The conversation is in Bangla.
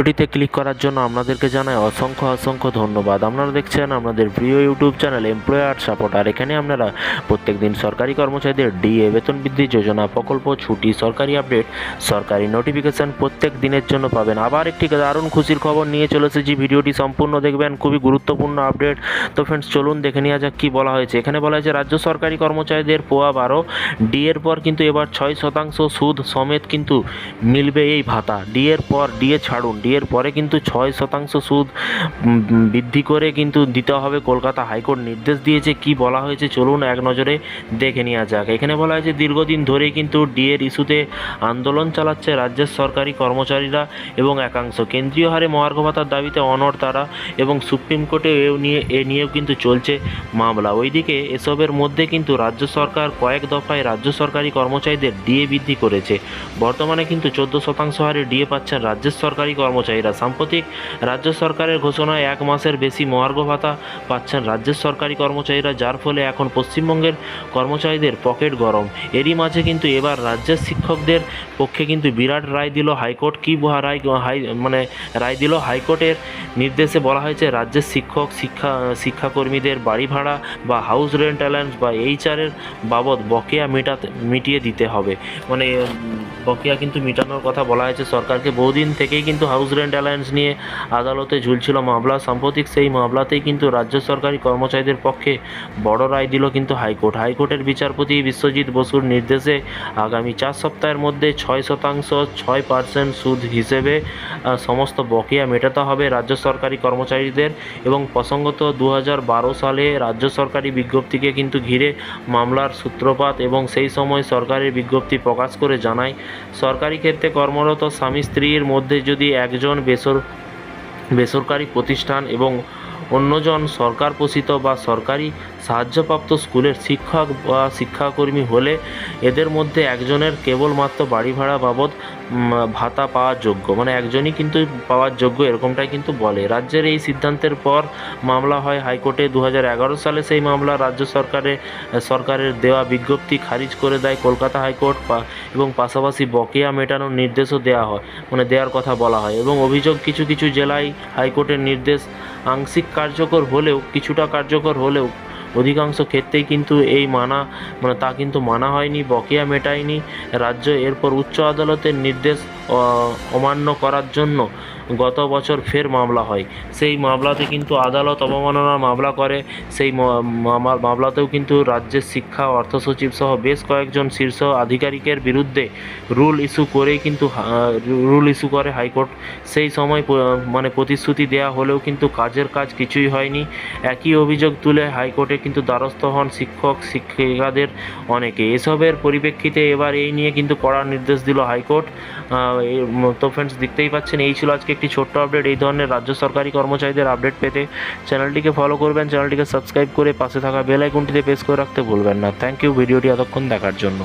ভিডিওটিতে ক্লিক করার জন্য আপনাদেরকে জানাই অসংখ্য অসংখ্য ধন্যবাদ। আপনারা দেখছেন আপনাদের প্রিয় ইউটিউব চ্যানেল এমপ্লয়ার সাপোর্ট আর এখানে আপনারা প্রত্যেকদিন সরকারি কর্মচারীদের ডিএ বেতন বৃদ্ধি যোজনা, প্রকল্প, ছুটি, সরকারি আপডেট সরকারি নোটিফিকেশন প্রত্যেক দিনের জন্য পাবেন। আবার একটি দারুণ খুশির খবর নিয়ে চলে এসেছি। ভিডিওটি সম্পূর্ণ দেখবেন। খুবই গুরুত্বপূর্ণ আপডেট তো ফ্রেন্ডস চলুন দেখে নেওয়া যাক কী বলা হয়েছে। এখানে বলা হয়েছে, রাজ্য সরকারি কর্মচারীদের পোয়া বারো ডিএর পর কিন্তু এবার ছয় শতাংশ সুদ সমেত কিন্তু মিলবে এই ভাতা। ডিএর পর ডিএ ছাড়ুন। ডিএর পরে কিন্তু ছয় শতাংশ সুদ বৃদ্ধি করে কিন্তু দিতে হবে কলকাতা হাইকোর্ট নির্দেশ দিয়েছে। কি বলা হয়েছে চলুন এক নজরে দেখে নেওয়া যাক। এখানে বলা হয়েছে, দীর্ঘদিন ধরেই কিন্তু ডিএর ইস্যুতে আন্দোলন চালাচ্ছে রাজ্যের সরকারি কর্মচারীরা এবং একাংশ। কেন্দ্রীয় হারে মহার্ঘ ভাতার দাবিতে অনড় তারা এবং সুপ্রিম কোর্টে এ নিয়ে, এ নিয়েও কিন্তু চলছে মামলা। ওইদিকে এসবের মধ্যে কিন্তু রাজ্য সরকার কয়েক দফায় রাজ্য সরকারি কর্মচারীদের ডিএ বৃদ্ধি করেছে। বর্তমানে কিন্তু চোদ্দ শতাংশ হারে ডিএ পাচ্ছেন রাজ্যের সরকারি কর্মচারীরা সাম্প্রতিক রাজ্য সরকারের ঘোষণায় এক মাসের বেশি মহার্ঘ ভাতা পাচ্ছেন রাজ্যের সরকারি কর্মচারীরা, যার ফলে এখন পশ্চিমবঙ্গের কর্মচারীদের পকেট গরম। এরই মাঝে কিন্তু এবার রাজ্যের শিক্ষকদের পক্ষে কিন্তু বিরাট রায় দিল হাইকোর্ট। কী রায়, হাই মানে রায় দিল হাইকোর্টের নির্দেশে বলা হয়েছে, রাজ্যের শিক্ষক, শিক্ষা, শিক্ষাকর্মীদের বাড়ি ভাড়া বা হাউস রেন্ট অ্যালায়েন্স বা এইচআরের বাবদ বকেয়া মেটাতে, মিটিয়ে দিতে হবে। মানে বকেয়া কিন্তু মেটানোর কথা বলা হয়েছে সরকারকে। বহুদিন থেকেই কিন্তু হাউস রেন্ট অ্যালায়েন্স নিয়ে আদালতে ঝুলছিল মামলা। সাম্প্রতিক সেই মামলাতেই কিন্তু রাজ্য সরকারি কর্মচারীদের পক্ষে বড় রায় দিল কিন্তু হাইকোর্ট। হাইকোর্টের বিচারপতি বিশ্বজিৎ বসুর নির্দেশে আগামী চার সপ্তাহের মধ্যে ছয় শতাংশ, ছয় পার্সেন্ট সুদ হিসেবে সমস্ত বকেয়া মেটাতে হবে রাজ্য সরকারি কর্মচারীদের এবং প্রসঙ্গত দু হাজার বারো সালে রাজ্য সরকারি বিজ্ঞপ্তিকে কিন্তু ঘিরে মামলার সূত্রপাত এবং সেই সময় সরকারের বিজ্ঞপ্তি প্রকাশ করে জানায়, সরকারি ক্ষেত্রে কর্মরত স্বামী স্ত্রীর মধ্যে যদি একজন বেসর, বেসরকারি প্রতিষ্ঠান এবং অন্যজন সরকার পোষিত বা সরকারি সাহায্যপ্রাপ্ত স্কুলের শিক্ষক বা শিক্ষাকর্মী হলে এদের মধ্যে একজনের কেবলমাত্র বাড়ি ভাড়া বাবদ ভাতা পাওয়ার যোগ্য। মানে একজনই কিন্তু পাওয়ার যোগ্য এরকমটাই কিন্তু বলে। রাজ্যের এই সিদ্ধান্তের পর মামলা হয় হাইকোর্টে দু হাজার এগারো সালে। সেই মামলা রাজ্য সরকারে, সরকারের দেওয়া বিজ্ঞপ্তি খারিজ করে দেয় কলকাতা হাইকোর্ট এবং পাশাপাশি বকেয়া মেটানোর নির্দেশও দেওয়া হয়। মানে দেওয়ার কথা বলা হয়। এবং অভিযোগ কিছু কিছু জেলায় হাইকোর্টের নির্দেশ আংশিক কার্যকর হলেও, কিছুটা কার্যকর হলেও অধিকাংশ ক্ষেত্রেই কিন্তু এই মানা মানে তা কিন্তু মানা হয়নি, বকেয়া মেটায়নি। রাজ্য এরপর উচ্চ আদালতের নির্দেশ অমান্য করার জন্য গত বছর ফের মামলা হয়। সেই মামলাতে কিন্তু আদালত অবমাননার মামলা করে। সেই মামলাতেও কিন্তু রাজ্যের শিক্ষা অর্থ সচিব সহ বেশ কয়েকজন শীর্ষ আধিকারিকের বিরুদ্ধে রুল ইস্যু করেই কিন্তু রুল ইস্যু করে হাইকোর্ট। সেই সময় মানে প্রতিশ্রুতি দেওয়া হলেও কিন্তু কাজের কাজ কিছুই হয়নি। একই অভিযোগ তুলে হাইকোর্টে কিন্তু দ্বারস্থ হন শিক্ষক, শিক্ষিকাদের অনেকে। এসবের পরিপ্রেক্ষিতে এবার এই নিয়ে কিন্তু কড়া নির্দেশ দিল হাইকোর্ট। তো ফ্রেন্ডস দেখতেই পাচ্ছেন, এই ছিল আজকে একটি ছোট্ট আপডেট এই ধরনের রাজ্য সরকারি কর্মচারীদের আপডেট পেতে চ্যানেলটিকে ফলো করবেন, চ্যানেলটিকে সাবস্ক্রাইব করে পাশে থাকা বেল আইকনটিতে প্রেস করে রাখতে ভুলবেন না। থ্যাংক ইউ ভিডিওটি এতক্ষণ দেখার জন্য।